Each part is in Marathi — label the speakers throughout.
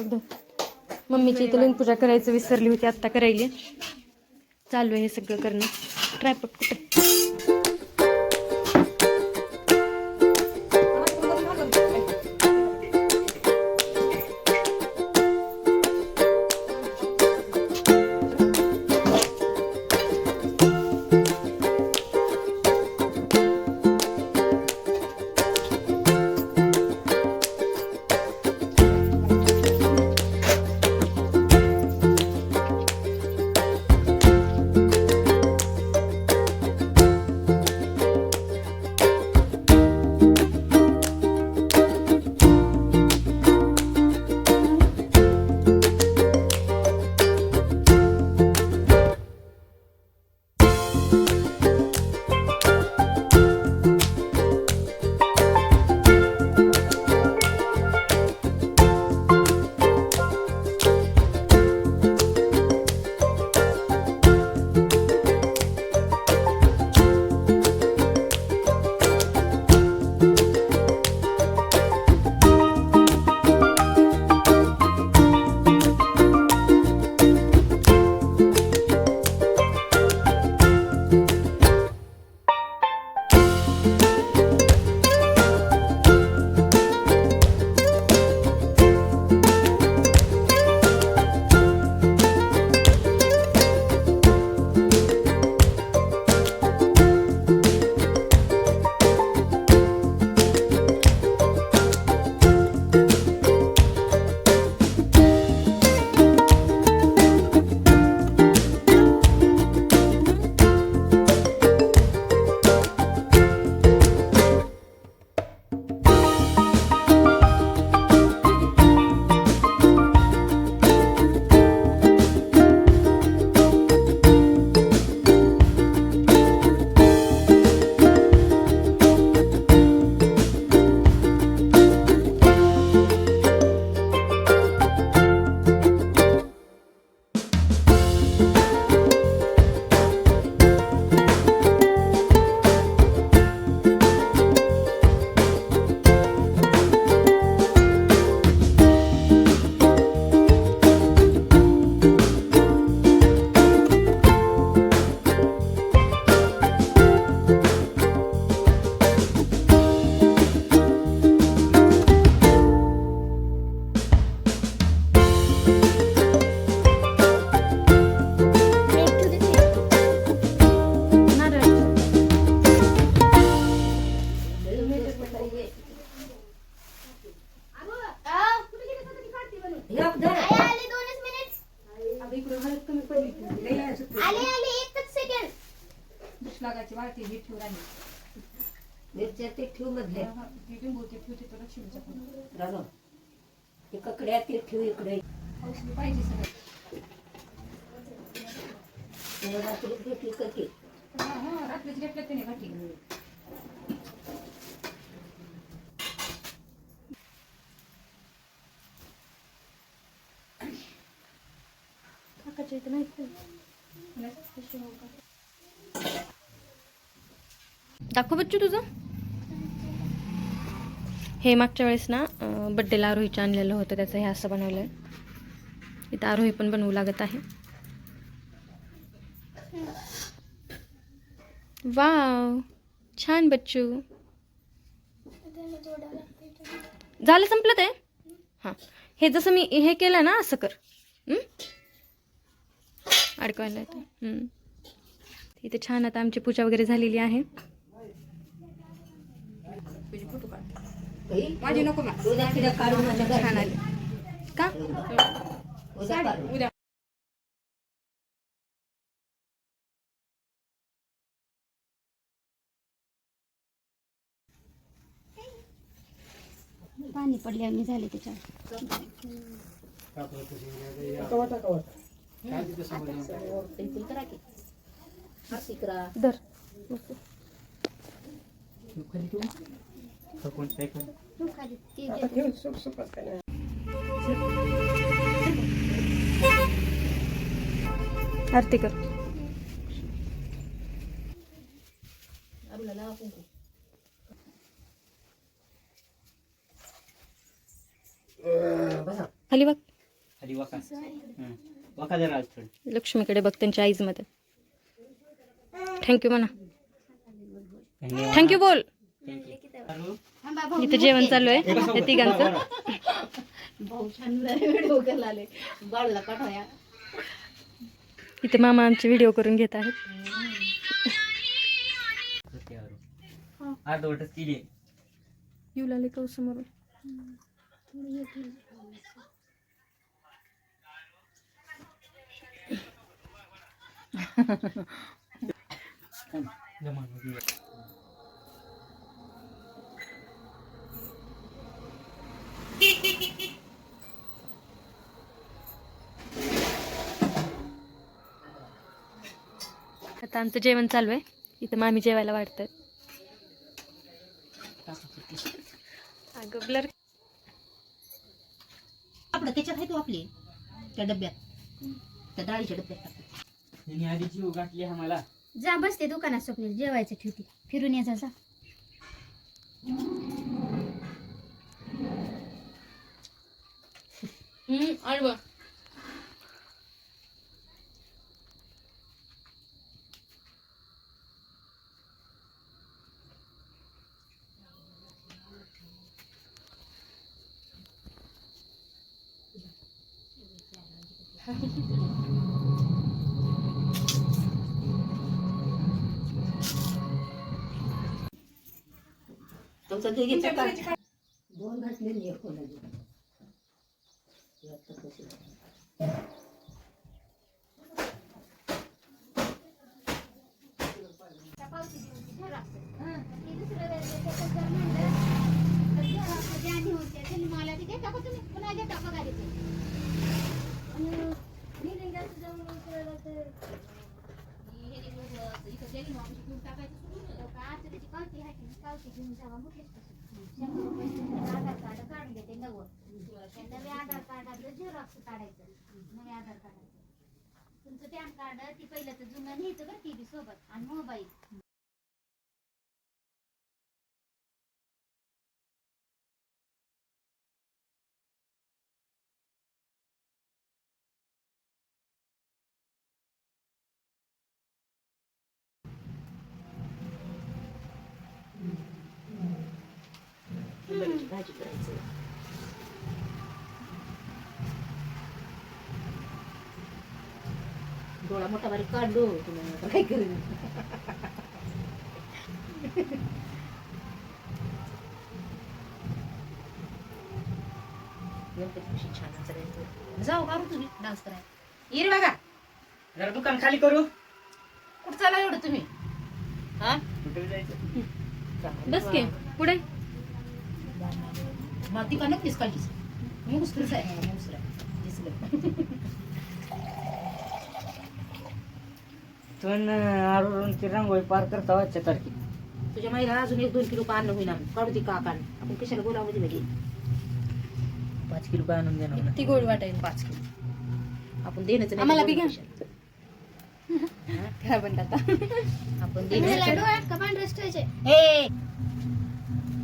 Speaker 1: एकदम मम्मीची इथं लिंग पूजा करायचं विसरली होती आत्ता करायली. चालू आहे हे सगळं करणं. ट्रायपट कुठे?
Speaker 2: मिरच्या ते ठेव मधले
Speaker 3: ती लिंबू ते
Speaker 2: ठेव इकडे.
Speaker 3: औषधी पाहिजे सगळं.
Speaker 2: रात्री ककी
Speaker 3: हा हा रात्रीच घेतलं त्याने घाटी
Speaker 1: काकाच्या इथं माहिती दाखव बच्चू तुझं. हे मागच्या वेळेस ना बड्डेला आरोहीच्या आणलेलं होतं त्याचं हे असं बनवलं आहे इथं आरोही पण बनवू लागत आहे. वाव! छान बच्चू. झालं संपलं ते? हां. हे जसं मी हे केलं ना असं कर. अडकवायला येतं इथे छान आता आमची पूजा वगैरे झालेली आहे.
Speaker 3: माझी नको मा
Speaker 1: छान आले का
Speaker 2: उद्या
Speaker 4: पाणी पडल्याने झाले त्याच्यावर
Speaker 2: फेकून
Speaker 1: फेकून
Speaker 4: खाली
Speaker 1: आरती कर. खाली बघ.
Speaker 5: खाली वाका जरा
Speaker 1: लक्ष्मीकडे बघ त्यांच्या आईजमध्ये थँक्यू म्हणा थँक्यू बोल. इथं जेवण चालू आहे. त्या तिघांचं.
Speaker 2: भाऊ छान व्हिडिओ करायला आले. बाळूला पाठवया.
Speaker 1: इथे मामा आमचे व्हिडिओ करून घेत आहेत. येऊ लागले का समोरून?
Speaker 5: जमा
Speaker 1: आता आमचं जेवण चालू आहे. इथं मामी जेवायला वाटतात अगं ब्लर
Speaker 2: आपलं त्याच्यात आहे तो आपली. त्या डब्यात. त्या डाळीच्या डब्यात टाकतो.
Speaker 5: त्यांनी आधी जीव गाठली आम्हाला
Speaker 4: जा बसते दुकानात स्वप्नील जेवायचं ठेवते. फिरून यायचा जा
Speaker 2: तुमचं ते घेतलं का दोन घातलेली एक कोणाची
Speaker 4: मला तिथे टाका तुम्ही पुन्हा टाका गाडी आधार कार्ड काढून देते कार्डाचं झेरॉक्स काढायचं नव्या आधार कार्डाचं तुमचं पॅन कार्ड ती पहिलं तर जुनं न्यायचं बरं टी व्ही सोबत आणि मोबाईल.
Speaker 2: भाजी करायचं डोळा मोठा बारीक काढलो तुम्ही आता काय गणपतीपाशी छान नाचायला जाऊ मारू तुम्ही. डान्स करायला. ये रे बघा.
Speaker 5: जरा दुकान खाली करू.
Speaker 2: कुठं चाला एवढं तुम्ही? हा?
Speaker 5: जायचं?
Speaker 1: बस की पुढे.
Speaker 2: मग ती का नक्कीच काढलीस मुगस तुझं आहे मुगस दिसलं
Speaker 5: पण आरून ती रांगोळी पार करता आजच्या तारखेत
Speaker 2: तुझ्या माईला अजून एक दोन किलो का आणलं होईना काढू ती का काढ आपण कशाला बोलावं दिलं की
Speaker 5: पाच किलो काय आणून देणार
Speaker 1: ती गोड वाटायला?
Speaker 2: पाच किलो. आपण देण्याचं नाही
Speaker 1: आम्हाला बी घ्या. काय म्हणतात
Speaker 2: आपण देण्याचं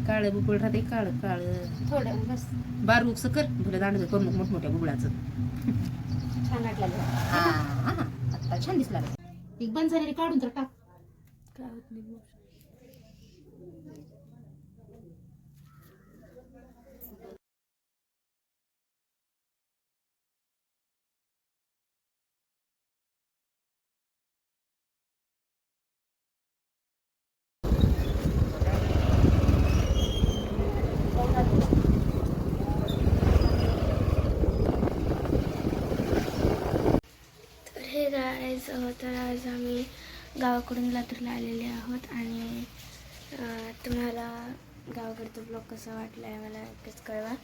Speaker 2: काळ बुबुळ राहते काळ काळ.
Speaker 4: थोडं बस.
Speaker 2: बारूकच कर भले दांडाचं करू नको मोठमोठ्या बुबुळाचं
Speaker 4: छान वाटलं.
Speaker 2: हा, हा. आता छान दिसला एक बंद झालेली काढून तर टाक.
Speaker 1: काय होत नाही गाईज
Speaker 6: तर तर आज आम्ही गावाकडून लातूरला आलेले आहोत आणि तुम्हाला गावाकडचा ब्लॉग कसा वाटला आहे मला नक्कीच कळवा.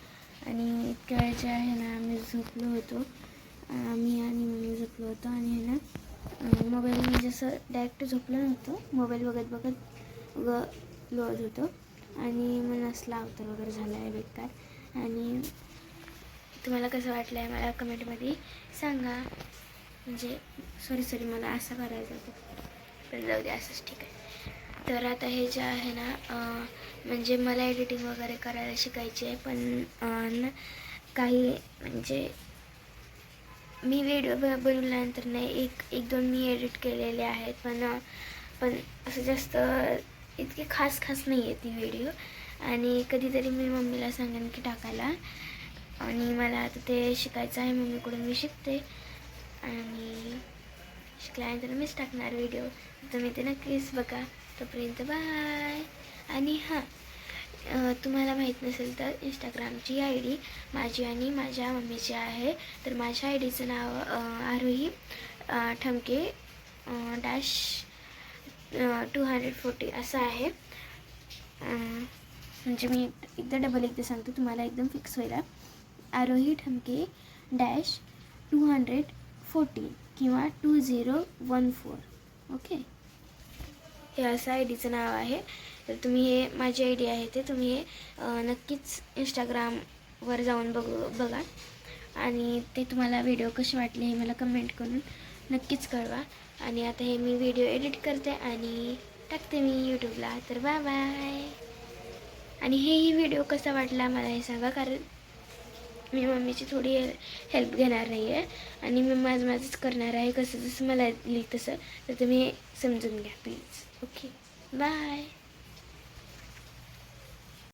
Speaker 6: आणि इतक्या वेळचे आहे ना आम्ही झोपलो होतो. मी आणि मम्मी झोपलो होतो आणि आहे ना मोबाईल म्हणजे असं डायरेक्ट झोपलो नव्हतो मोबाईल बघत बघत ग लोळत होतो. आणि मग असला अवतार वगैरे झाला आहे बेकार. आणि तुम्हाला कसं वाटलं आहे मला कमेंटमध्ये सांगा. म्हणजे सॉरी सॉरी मला असं करायचं होतं. पण जाऊ दे असंच ठीक आहे. तर आता हे जे आहे ना म्हणजे मला एडिटिंग वगैरे करायला शिकायची आहे पण काही म्हणजे मी व्हिडिओ बनवल्यानंतर नाही एक एक दोन मी एडिट केलेले आहेत पण पण असं जास्त इतके खास खास नाही आहे ती व्हिडिओ आणि कधीतरी मी मम्मीला सांगेन की टाकायला. आणि मला आता ते शिकायचं आहे मम्मीकडून मी शिकते. आणि शिकल्यानंतर मीच टाकणार व्हिडिओ तुम्ही ते नक्कीच बघा. तोपर्यंत बाय आणि हां तुम्हाला माहीत नसेल तर इंस्टाग्रामची आय डी माझी आणि माझ्या मम्मीची आहे. तर माझ्या आय डीचं नाव Arohi Thamke dash two hundred forty असं आहे. म्हणजे मी एकदा डबल एकदा सांगतो तुम्हाला एकदम फिक्स होईल Arohi Thamke dash two hundred forty किंवा two zero one four. Okay हे असं आय डीचं नाव आहे. तर तुम्ही हे माझी आय डी आहे ते तुम्ही हे नक्कीच इंस्टाग्रामवर जाऊन बघू बघा. आणि ते तुम्हाला व्हिडिओ कसे वाटले हे मला कमेंट करून नक्कीच कळवा. आणि आता हे मी व्हिडिओ एडिट करते आणि टाकते मी यूट्यूबला तर बाय बाय आणि हेही व्हिडिओ कसा वाटला मला हे सांगा कारण मी मम्मीची थोडी हेल्प घेणार नाही आहे आणि मी माझं माझंच करणार आहे कसं जसं मला येईल तसं. तर तुम्ही समजून घ्या प्लीज ओके बाय